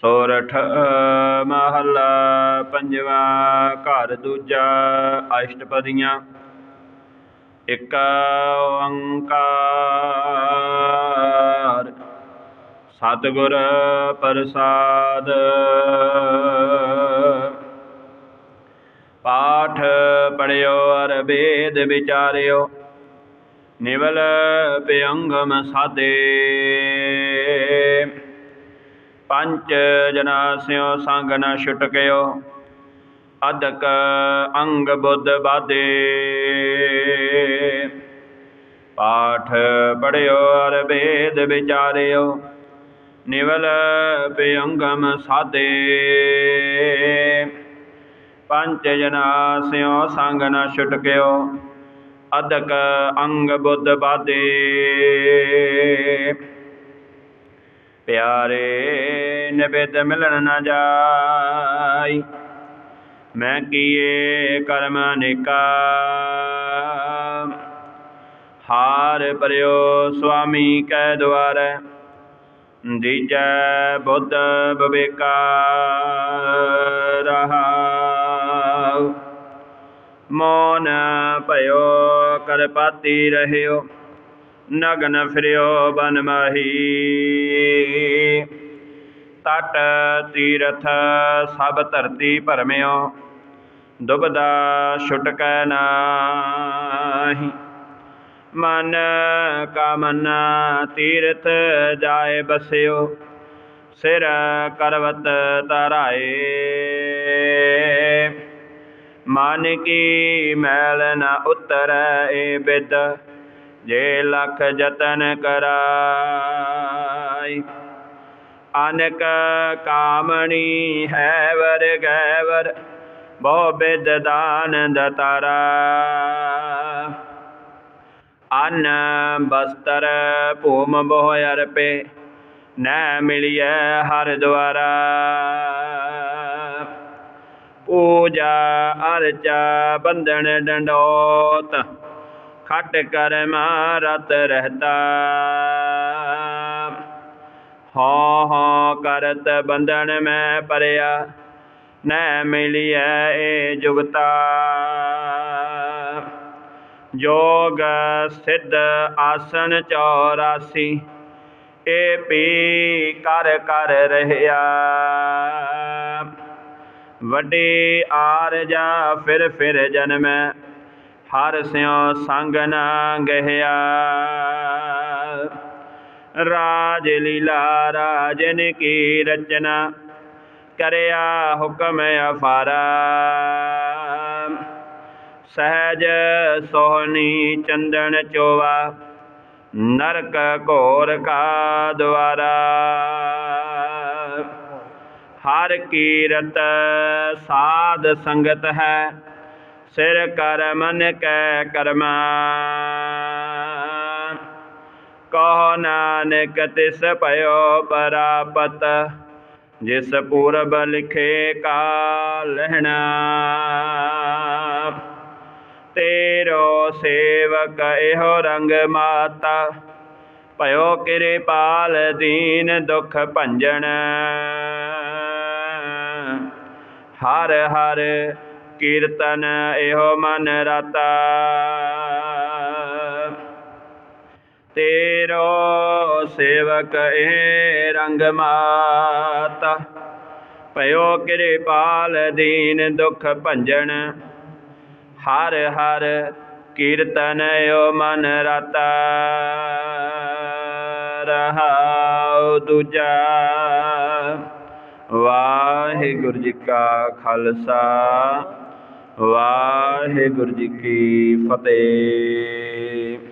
ਸੋਰਠ ਮਹੱਲਾ, ਪੰਜਵਾ, ਘਰ ਦੂਜਾ, ਅਸ਼ਟਪਦੀਆਂ। ਇਕ ਓੰਕਾਰ। ਸਤਿਗੁਰ ਪ੍ਰਸਾਦ। ਪਾਠ ਪੜਿਓ ਅਰ ਵੇਦ ਵਿਚਾਰਿਓ। ਨਿਵਲ ਪਿਅੰਗਮ ਸਾਦੇ। ਪੰਚ ਜਨਾ ਸਿਓ ਸੰਗ ਨ ਛੁਟਕਿਓ ਅਦਕ ਅੰਗ ਬੁੱਧ ਬਾਦੇ ਪਾਠ ਪੜਿਓ ਅਰ ਵੇਦ ਵਿਚਾਰਿਓ, ਨਿਵਲ ਪਿਅੰਗਮ ਸਾਦੇ ਪੰਚ ਜਨਾ ਸਿਓ ਸੰਗ ਨ ਛੁਟਕਿਓ ਅਦਕ ਅੰਗ ਬੁੱਧ ਬਾਦੇ ਪਿਆਰੇ ਨਿਬਿਦ ਮਿਲਣ ਨਾ ਜਾਈ, ਮੈਂ ਕੀਏ ਕਰਮ ਅਨੇਕਾ ਹਾਰ ਪਰਿਓ ਸੁਆਮੀ ਕੈ ਦੁਆਰੈ, ਦੀਜੈ ਬੁੱਧ ਬਵੇਕਾ। ਰਹਾਉ, ਮੋਨ ਭਇਓ, ਕਰਪਾਤੀ ਰਹਿਓ, ਨਗਨ ਫਿਰਿਓ, ਬਨ ਮਾਹੀ। ਤਟ ਤੀਰਥ ਸਭ ਧਰਤੀ ਭਰਮਿਓ, ਦੁਬਦਾ ਛੁਟਕੈ ਨਾਹੀ। ਮਨ ਕਾਮਨਾ ਤੀਰਥ ਜਾਏ ਬਸਿਓ, ਸਿਰ ਕਰਵਤ ਤਰਾਏ ਮਨ ਕੀ ਮੈਲ ਨ ਉਤਰੈ ਏ ਬਿਦ, ਜੇ ਲਖ ਜਤਨ ਕਰਾਈ। ਅਨਕ ਕਾਮਣੀ ਹੈ ਵਰ ਗੈਵਰ ਬਹੁ ਬਿਦ ਦਾਨ ਦਤਾਰਾ ਅਨ ਬਸਤਰ ਭੂਮ ਬਹੁ ਅਰਪੇ, ਨੈ ਮਿਲਿਐ ਹਰ ਦੁਆਰਾ। ਪੂਜਾ ਅਰਚਾ ਬੰਧਨ ਡੰਡੋਤ, ਖਟ ਕਰਮ ਰਤ ਰਹਤਾ। ਹਉ ਹਉ ਕਰਤ ਬੰਧਨ ਮੈਂ ਪਰਿਆ, ਨੈ ਮਿਲਿਐ ਏ ਜੁਗਤਾ। ਜੋਗ ਸਿੱਧ ਆਸਨ 84 ਏ ਪੀ ਕਰ ਕਰ ਰਹਿਆ। ਵੱਡੇ ਆਰਜਾ ਫਿਰ ਫਿਰ ਜਨਮੈ, ਹਰ ਸਿਉ ਸੰਗ ਨਾ ਗਹਿਆ। ਰਾਜ ਲੀਲਾ, ਰਾਜਨ ਕੀ ਰਚਨਾ? ਕਰਿਆ ਹੁਕਮ ਅਫਾਰਾ। ਸਹਿਜ ਸੋਹਣੀ ਚੰਦਨ ਚੋਵਾ, ਨਰਕ ਘੋਰ ਕਾ ਦਵਾਰਾ ਹਰ ਕੀਰਤ ਸਾਧ ਸੰਗਤ ਹੈ, ਸਿਰ ਕਰ ਮਨ ਕੈ ਕਰਮਾ। ਕਹੋ ਨਾਨਕ ਤਿਸ ਭਇਓ ਪਰਾਪਤ, ਜਿਸ ਪੂਰਬ ਲਿਖੇ ਕਾ ਤੇਰੋ ਸੇਵਕ ਇਹੋ ਰੰਗ ਮਾਤਾ, ਭਇਓ ਕਿਰਪਾਲ ਦੀਨ ਦੁਖ ਭੰਜਨ। ਹਰ ਹਰ ਕੀਰਤਨ ਇਹੋ ਮਨ ਰਤਾ। ਤੇਰੋ ਸੇਵਕ ਇਹ ਰੰਗ ਮਾਤਾ। ਭਇਓ ਕਿਰਪਾਲ ਦੀਨ ਦੁਖ ਭੰਜਨ, ਹਰ ਹਰ ਕੀਰਤਨ ਓ ਮਨ ਰਤਾ। ਰਹਾਉ ਦੂਜਾ, ਵਾਹਿਗੁਰੂ ਜੀ ਕਾ ਖਾਲਸਾ, ਵਾਹਿਗੁਰੂ ਜੀ ਕੀ ਫਤਿਹ।